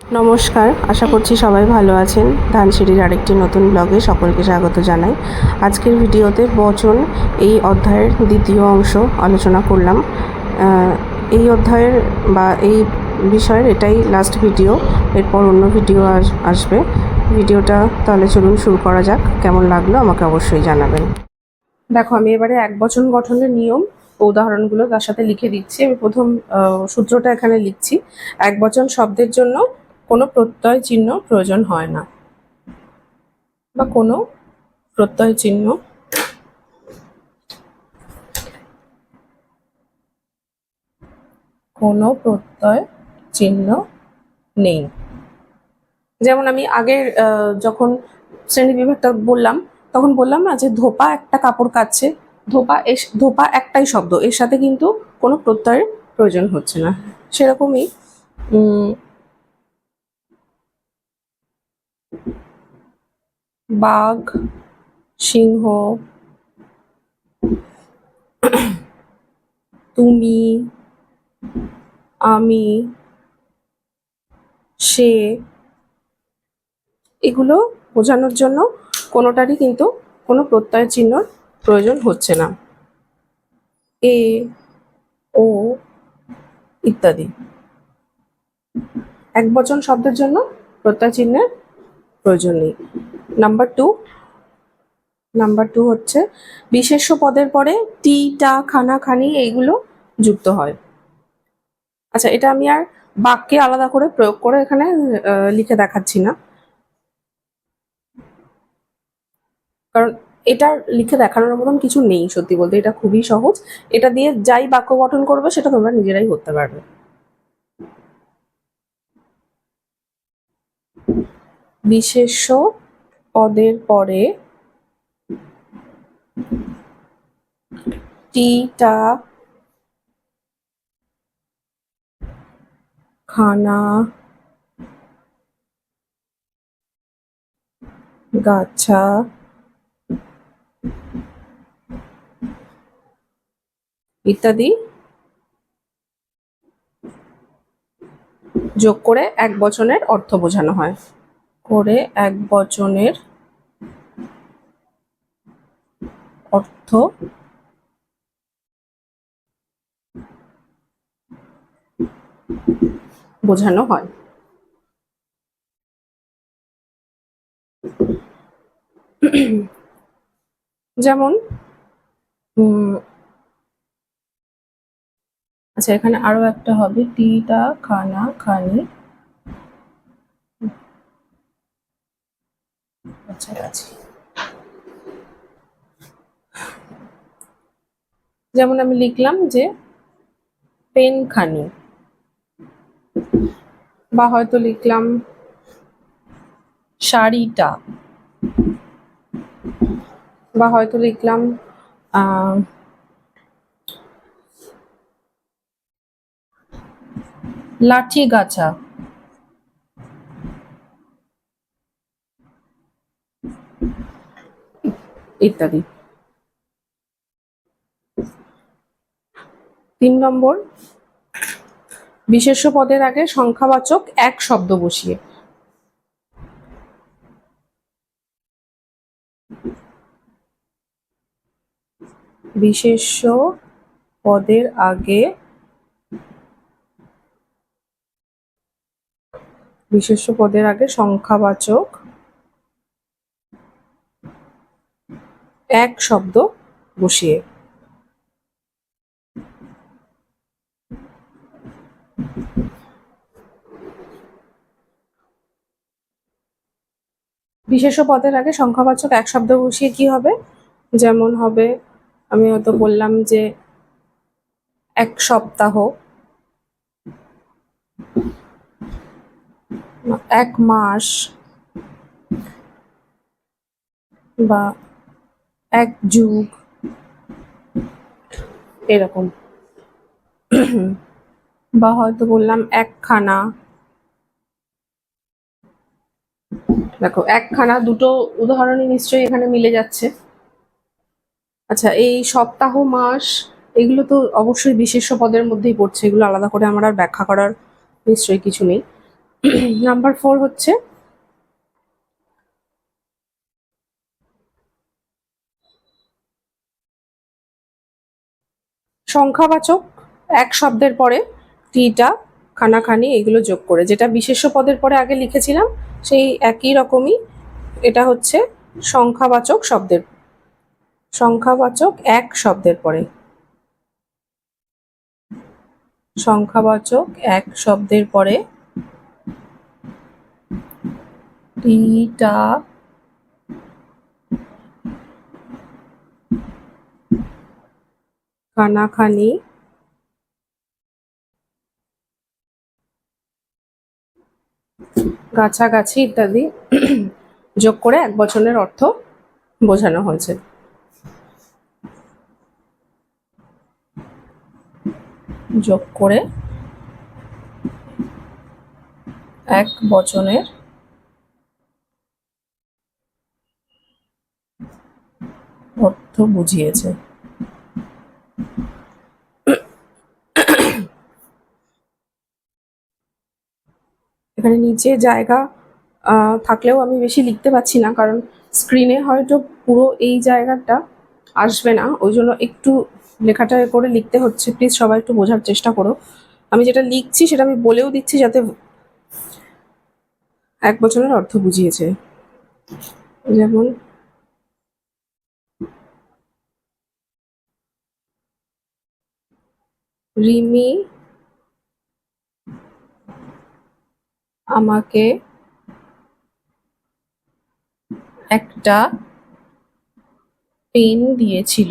নমস্কার, আশা করছি সবাই ভালো আছেন। ধানসিঁড়ির আরেকটি নতুন ব্লগে সকলকে স্বাগত জানাই। আজকের ভিডিওতে বচন, এই অধ্যায়ের দ্বিতীয় অংশ আলোচনা করলাম। এই অধ্যায়ের বা এই বিষয়ের এটাই লাস্ট ভিডিও এরপর অন্য ভিডিও আস- আসবে। ভিডিওটা তাহলে চলুন শুরু করা যাক। কেমন লাগল আমাকে অবশ্যই জানাবেন। দেখো, আমি এবারে এক বচন গঠনের নিয়ম উদাহরণগুলো তার সাথে লিখে দিচ্ছি। আমি প্রথম সূত্রটা এখানে লিখছি। এক বচন শব্দের জন্য কোনো প্রত্যয় চিহ্ন প্রয়োজন হয় না। বা কোনো প্রত্যয় চিহ্ন কোনো প্রত্যয় চিহ্ন নেই। যেমন আমি আগের যখন শ্রেণি বিভাগটা বললাম, তখন বললাম না যে ধোপা একটা কাপড় কাচ্ছে ধোপা এস, ধোপা একটাই শব্দ, এর সাথে কিন্তু কোনো প্রত্যয়ের প্রয়োজন হচ্ছে না। সেরকমই বাঘ, সিংহ, তুমি, আমি, সে। এগুলো বোঝানোর জন্য কোনোটারই কিন্তু কোনো প্রত্যয় চিহ্নর প্রয়োজন হচ্ছে না। এ, ও ইত্যাদি। এক বচন শব্দের জন্য প্রত্যয় চিহ্নের প্রয়োজন নেই। নাম্বার টু নাম্বার টু হচ্ছে, বিশেষ্য পদের পরে টি, টা, খানা, খানি এইগুলো যুক্ত হয়। আচ্ছা এটা আমি আর বাক্যে আলাদা করে প্রয়োগ করে এখানে লিখে দেখাচ্ছি না। কারণ এটা লিখে দেখানোর মতন কিছু নেই, সত্যি বলতে। এটা খুবই সহজ। এটা দিয়ে যাই বাক্য গঠন করবে, সেটা তোমরা নিজেরাই করতে পারবে। বিশেষ্য পদের পরে টিটা খানা গাছা ইত্যাদি যোগ করে এক বচনের অর্থ বোঝানো হয়। করে এক বচনের অর্থ বোঝানো হয়। যেমন আচ্ছা এখানে আরও একটা হবে টিটা খানা খানি আচ্ছা আছে যেমন আমি লিখলাম যে, পেন খানি। বা হয়তো লিখলাম, শাড়িটা। বা হয়তো লিখলাম লাঠি গাছা। ইত্যাদি। তিন নম্বর, বিশেষ্য পদের আগে সংখ্যাবাচক এক শব্দ বসিয়ে। বিশেষ্য পদের আগে বিশেষ্য পদের আগে সংখ্যাবাচক এক শব্দ বসিয়ে। বিশেষ পদের আগে সংখ্যাবাচক এক শব্দ বসিয়ে কি হবে? যেমন হবে, আমি হয়তো বললাম যে এক সপ্তাহ। এক মাস। বা এক যুগ। এরকম। বা হয়তো বললাম একখানা। দেখো, একখানা দুটো উদাহরণই নিশ্চয়ই এখানে মিলে যাচ্ছে। আচ্ছা এই সপ্তাহ, মাস, এগুলো তো অবশ্যই বিশেষ পদের মধ্যেই পড়ছে। এগুলো আলাদা করে আমার আর ব্যাখ্যা করার নিশ্চয়ই কিছু নেই। নাম্বার ফোর হচ্ছে সংখ্যাবাচক এক শব্দের পরে টিটা, খানাখানি এগুলো যোগ করে, যেটা বিশেষ্য পদের পরে আগে লিখেছিলাম, সেই একই রকমই এটা হচ্ছে সংখ্যাবাচক শব্দের, সংখ্যাবাচক এক শব্দের পরে। সংখ্যাবাচক এক শব্দের পরে টিটা খানাখানি গাছাগাছি ইত্যাদি যোগ করে এক বচনের অর্থ বোঝানো হয়েছে। যোগ করে এক বচনের অর্থ বুঝিয়েছে। এখানে নিচে জায়গা থাকলেও আমি বেশি লিখতে পারছি না, কারণ স্ক্রিনে হয়তো পুরো এই জায়গাটা আসবে না। ওই জন্য একটু লেখাটা করে লিখতে হচ্ছে। প্লিজ সবাই একটু বোঝার চেষ্টা করো। আমি যেটা লিখছি সেটা আমি বলেও দিচ্ছি যাতে এক বছরের অর্থ বুঝিয়েছে। যেমন রিমি আমাকে একটা পেন দিয়েছিল।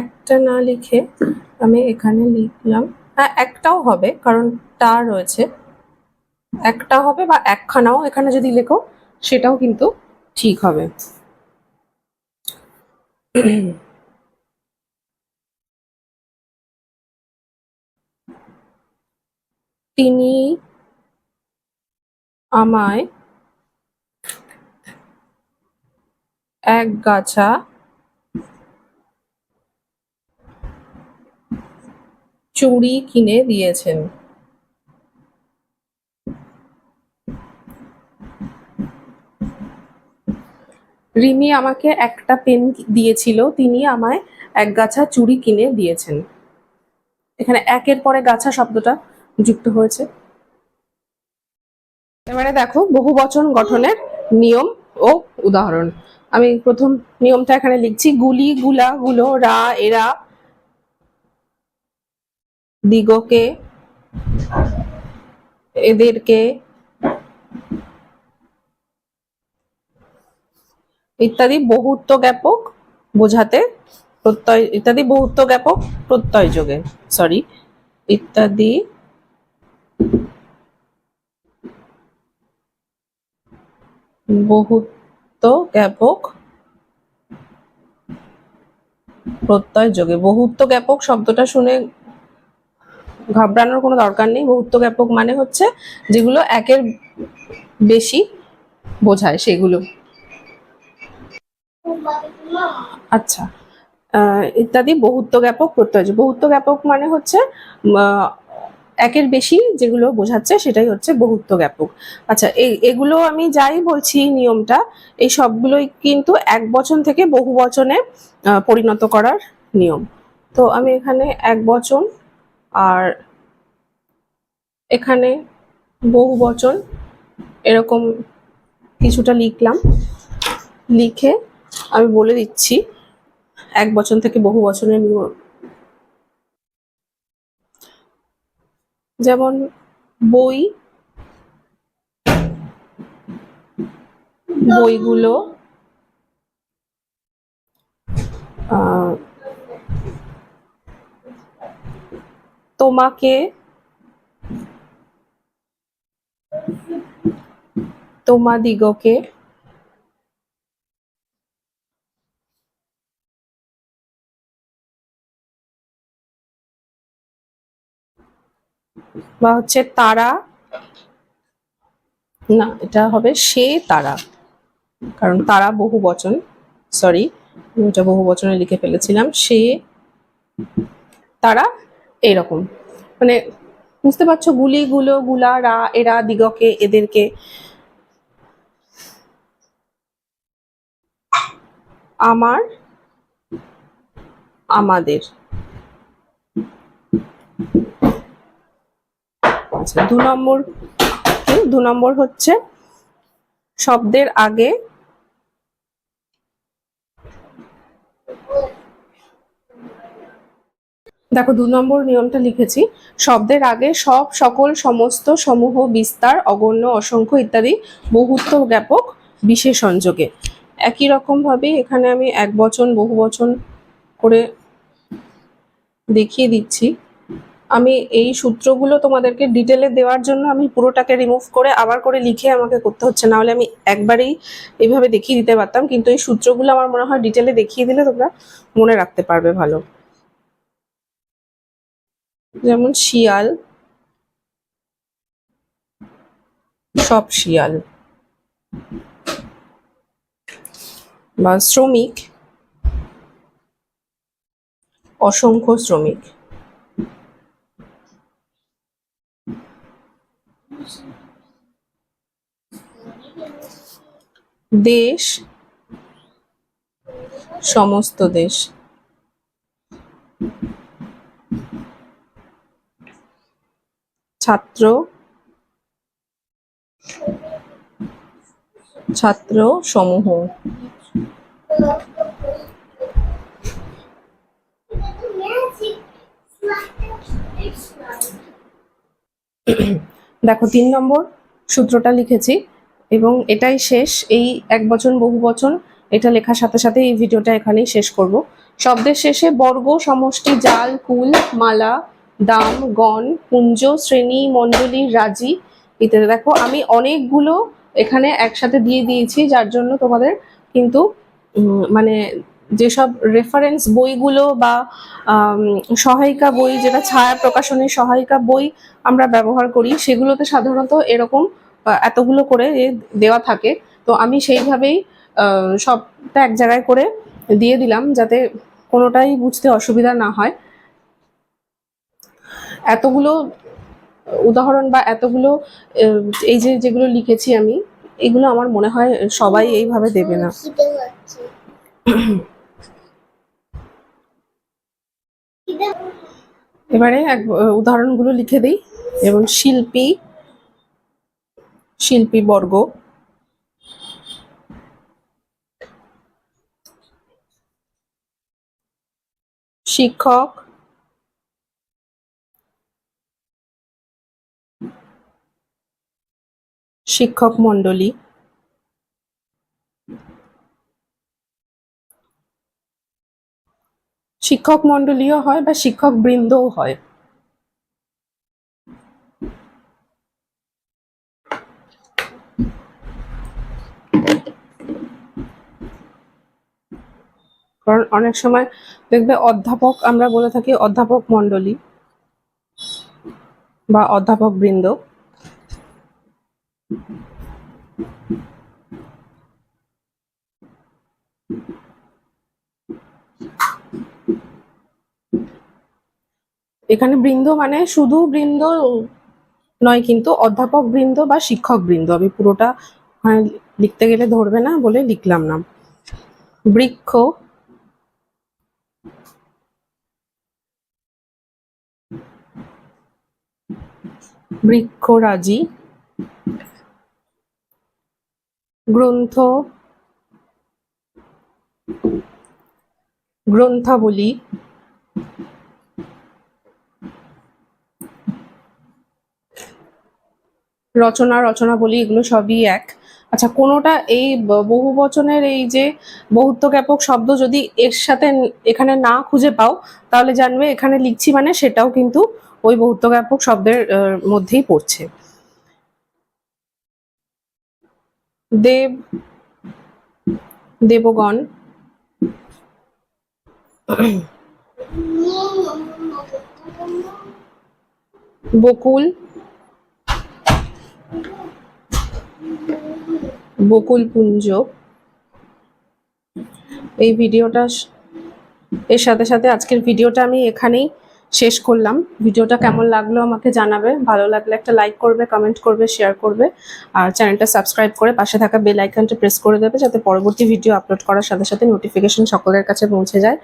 একটা না লিখে আমি এখানে লিখলাম। হ্যাঁ একটাও হবে, কারণ টা রয়েছে। একটা হবে বা একখানাও এখানে যদি লেখো, সেটাও কিন্তু ঠিক হবে। তিনি আমায় এক গাছা চুড়ি কিনে দিয়েছেন। রিমি আমাকে একটা পেন দিয়েছিল, তিনি আমায় এক গাছা চুড়ি কিনে দিয়েছেন। এখানে একের পরে গাছা শব্দটা যুক্ত হয়েছে। এবারে দেখো, বহু বচন গঠনের নিয়ম ও উদাহরণ। আমি প্রথম নিয়মটা এখানে লিখছি, গুলি, গুলা, গুলো, রা, এরা, দিগকে, এদেরকে ইত্যাদি বহুত্ব জ্ঞাপক বোঝাতে প্রত্যয়, ইত্যাদি বহুত্ব জ্ঞাপক প্রত্যয় যোগে সরি ইত্যাদি বহুত্ব জ্ঞাপক প্রত্যয় যোগে বহুত্ব জ্ঞাপক শব্দটা শুনে ঘাবড়ানোর কোনো দরকার নেই। বহুত্ব জ্ঞাপক মানে হচ্ছে যেগুলো একের বেশি বোঝায় সেগুলো। আচ্ছা। ইত্যাদি বহুত্ব জ্ঞাপক প্রত্যয় বহুত্ব জ্ঞাপক মানে হচ্ছে একের বেশি যেগুলো বোঝাচ্ছে সেটাই হচ্ছে বহুত্ব জ্ঞাপক আচ্ছা এগুলো আমি যাই বলছি নিয়মটা, এই সবগুলোই কিন্তু এক বচন থেকে বহু বচনে পরিণত করার নিয়ম। তো আমি এখানে এক বচন আর এখানে বহু বচন, এরকম কিছুটা লিখলাম। লিখে আমি বলে দিচ্ছি এক বচন থেকে বহু বচনের যেমন বই বইগুলো তোমাকে তোমাদিগকে বা হচ্ছে তারা, না, এটা হবে সে তারা। কারণ তারা বহু বচন সরি এটা বহু বচনে লিখে ফেলেছিলাম, সে, তারা এইরকম মানে বুঝতে পারছ গুলি গুলো গুলা রা এরা, দিগকে, এদেরকে। আমার, আমাদের। আচ্ছা দু নম্বর দু নম্বর হচ্ছে শব্দের আগে দেখো, দু নম্বর নিয়মটা লিখেছি। শব্দের আগে সব সকল সমস্ত সমূহ, বিস্তার, অগণ্য, অসংখ্য ইত্যাদি বহুত্ব জ্ঞাপক বিশেষণ যোগে। একই রকম ভাবে এখানে আমি এক বচন বহু বচন করে দেখিয়ে দিচ্ছি। আমি এই সূত্রগুলো তোমাদেরকে ডিটেলে দেওয়ার জন্য আমি পুরোটাকে রিমুভ করে আবার করে লিখে আমাকে করতে হচ্ছে। না হলে আমি একবারেই এইভাবে দেখিয়ে দিতে পারতাম, কিন্তু এই সূত্রগুলো আমার মনে হয় ডিটেলে দেখিয়ে দিলে তোমরা মনে রাখতে পারবে ভালো। যেমন শিয়াল। সব শিয়াল। বা শ্রমিক। অসংখ্য শ্রমিক। দেশ সমস্ত দেশ। ছাত্র ছাত্র সমূহ। দেখো, তিন নম্বর সূত্রটা লিখেছি এবং এটাই শেষ। এই এক বচন, বহু বচন, এটা লেখার সাথে সাথে এই ভিডিওটা এখানেই শেষ করব। শব্দের শেষে বর্গ, সমষ্টি, জাল, কুল, মালা, দাম, গণ, পুঞ্জ, শ্রেণি, মণ্ডলী, রাজি ইত্যাদি। দেখো, আমি অনেকগুলো এখানে একসাথে দিয়ে দিয়েছি, যার জন্য তোমাদের কিন্তু মানে যেসব রেফারেন্স বইগুলো বা সহায়িকা বই, যেটা ছায়া প্রকাশনের সহায়িকা বই আমরা ব্যবহার করি, সেগুলোতে সাধারণত এরকম এতগুলো করে দেওয়া থাকে। তো আমি সেইভাবেই সবটা এক জায়গায় করে দিয়ে দিলাম যাতে কোনোটাই বুঝতে অসুবিধা না হয়। এতগুলো উদাহরণ বা এতগুলো এই যে যেগুলো লিখেছি আমি, এগুলো আমার মনে হয় সবাই এইভাবে দেবে না। এবারে এক উদাহরণগুলো লিখে দিই। এবং শিল্পী শিল্পী বর্গ। শিক্ষক শিক্ষক মণ্ডলী। শিক্ষক মণ্ডলীও হয় বা শিক্ষক বৃন্দও হয়। কারণ অনেক সময় দেখবে অধ্যাপক, আমরা বলে থাকি অধ্যাপক মণ্ডলী বা অধ্যাপক বৃন্দ। এখানে বৃন্দ মানে শুধু বৃন্দ নয়, কিন্তু অধ্যাপক বৃন্দ বা শিক্ষক বৃন্দ। আমি পুরোটা লিখতে গেলে ধরবে না বলে লিখলাম না। বৃক্ষ বৃক্ষরাজি গ্রন্থ গ্রন্থাবলী রচনা, রচনাবলী, এগুলো সবই এক। আচ্ছা কোনোটা এই বহু বচনের এই যে বহুত্ব শব্দ যদি এর সাথে এখানে না খুঁজে পাও, তাহলে জানবে এখানে লিখছি মানে সেটাও কিন্তু ওই বহুত্ব জ্ঞাপক শব্দের মধ্যেই পড়ছে। দেব, দেবগণ। বকুল। বকুলপুঞ্জ এই ভিডিওটা এর সাথে সাথে আজকের ভিডিওটা আমি এখানেই শেষ করলাম। ভিডিওটা কেমন লাগল আমাকে জানাবে। ভালো লাগলে একটা লাইক করবে কমেন্ট করবে শেয়ার করবে। আর চ্যানেলটা সাবস্ক্রাইব করে পাশে থাকা বেল আইকনটা প্রেস করে দেবে যাতে পরবর্তী ভিডিও আপলোড করার সাথে সাথে নোটিফিকেশন সকলের কাছে পৌঁছে যায়।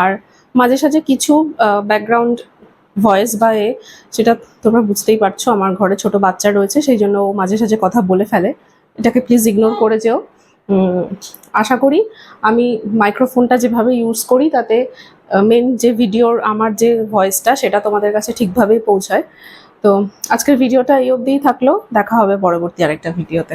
আর মাঝে সাঝে কিছু ব্যাকগ্রাউন্ড ভয়েস বা এ, সেটা তোমরা বুঝতেই পারছ। আমার ঘরে ছোট বাচ্চা রয়েছে, সেই জন্য ও মাঝে সাঝে কথা বলে ফেলে। এটাকে প্লিজ ইগনোর করে যেও। আশা করি আমি মাইক্রোফোনটা যেভাবে ইউজ করি, তাতে মেন যে ভিডিওর আমার যে ভয়েসটা সেটা তোমাদের কাছে ঠিকভাবেই পৌঁছায়। তো, আজকের ভিডিওটা এই অবধিই থাকল। দেখা হবে পরবর্তী আরেকটা ভিডিওতে